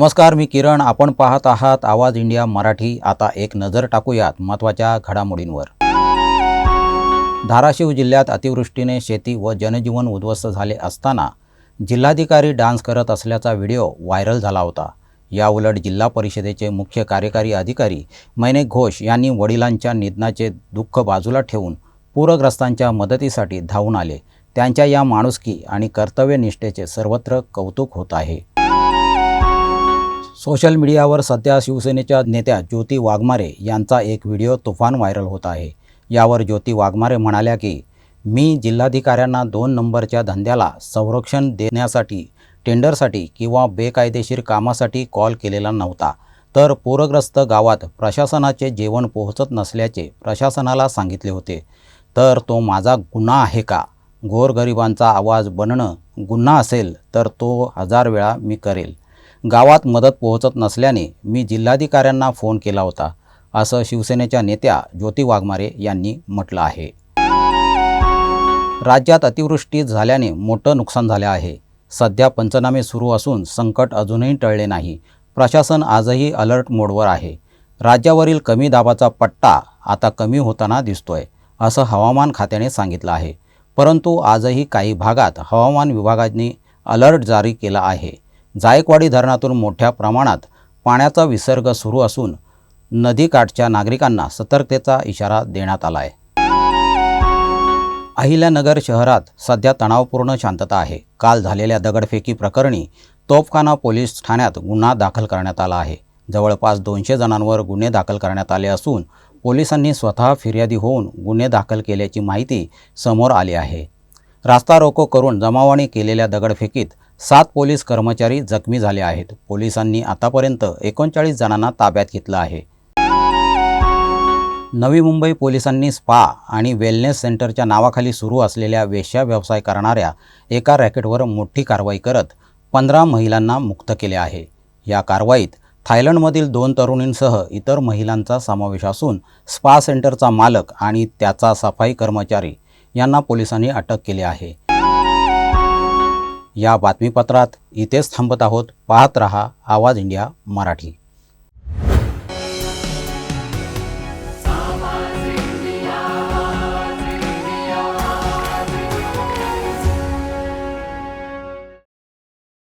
नमस्कार मी किरण. आपण पाहत आहात आवाज इंडिया मराठी. आता एक नजर टाकूयात महत्त्वाच्या घडामोडींवर. धाराशिव जिल्ह्यात अतिवृष्टीने शेती व जनजीवन उद्ध्वस्त झाले असताना जिल्हाधिकारी डान्स करत असल्याचा व्हिडिओ व्हायरल झाला होता. याउलट जिल्हा परिषदेचे मुख्य कार्यकारी अधिकारी मैनेक घोष यांनी वडिलांच्या निधनाचे दुःख बाजूला ठेवून पूरग्रस्तांच्या मदतीसाठी धावून आले. त्यांच्या या माणुसकी आणि कर्तव्यनिष्ठेचे सर्वत्र कौतुक होत आहे. सोशल मीडियावर सध्या शिवसेनेच्या नेत्या ज्योती वाघमारे यांचा एक व्हिडिओ तुफान व्हायरल होत आहे. यावर ज्योती वाघमारे म्हणाल्या की मी जिल्हाधिकाऱ्यांना दोन नंबरच्या धंद्याला संरक्षण देण्यासाठी टेंडरसाठी किंवा बेकायदेशीर कामासाठी कॉल केलेला नव्हता. तर पूरग्रस्त गावात प्रशासनाचे जेवण पोहोचत नसल्याचे प्रशासनाला सांगितले होते. तर तो माझा गुन्हा आहे का? गोरगरिबांचा आवाज बनणं गुन्हा असेल तर तो हजार वेळा मी करेल. गावात मदत पोहोचत नसल्याने मी जिल्हाधिकाऱ्यांना फोन केला होता. असं शिवसेनेच्या नेत्या ज्योती वाघमारे यांनी म्हटलं आहे. राज्यात अतिवृष्टी झाल्याने मोठं नुकसान झाले आहे. सध्या पंचनामे सुरू असून संकट अजूनही टळले नाही. प्रशासन आजही अलर्ट मोडवर आहे. राज्यावरील कमी दाबाचा पट्टा आता कमी होताना दिसतोय असं हवामान खात्याने सांगितलं आहे. परंतु आजही काही भागात हवामान विभागाने अलर्ट जारी केला आहे. जायकवाडी धरणातून मोठ्या प्रमाणात पाण्याचा विसर्ग सुरू असून नदीकाठच्या नागरिकांना सतर्कतेचा इशारा देण्यात आला आहे अहिल्यानगर शहरात सध्या तणावपूर्ण शांतता आहे. काल झालेल्या दगडफेकी प्रकरणी तोफखाना पोलीस ठाण्यात गुन्हा दाखल करण्यात आला आहे. जवळपास दोनशे जणांवर गुन्हे दाखल करण्यात आले असून पोलिसांनी स्वतः फिर्यादी होऊन गुन्हे दाखल केल्याची माहिती समोर आली आहे. रास्ता रोको करून जमावाने केलेल्या दगडफेकीत सात पोलीस कर्मचारी जखमी झाले आहेत. पोलिसांनी आतापर्यंत एकोणचाळीस जणांना ताब्यात घेतलं आहे. नवी मुंबई पोलिसांनी स्पा आणि वेलनेस सेंटरच्या नावाखाली सुरू असलेल्या वेश्या व्यवसाय करणाऱ्या एका रॅकेटवर मोठी कारवाई करत पंधरा महिलांना मुक्त केले आहे. या कारवाईत थायलंडमधील दोन तरुणींसह इतर महिलांचा समावेश असून स्पा सेंटरचा मालक आणि त्याचा सफाई कर्मचारी यांना पोलिसांनी अटक केली आहे. या बातमीपत्रात इथेच थांबत आहोत. पाहत रहा आवाज इंडिया मराठी.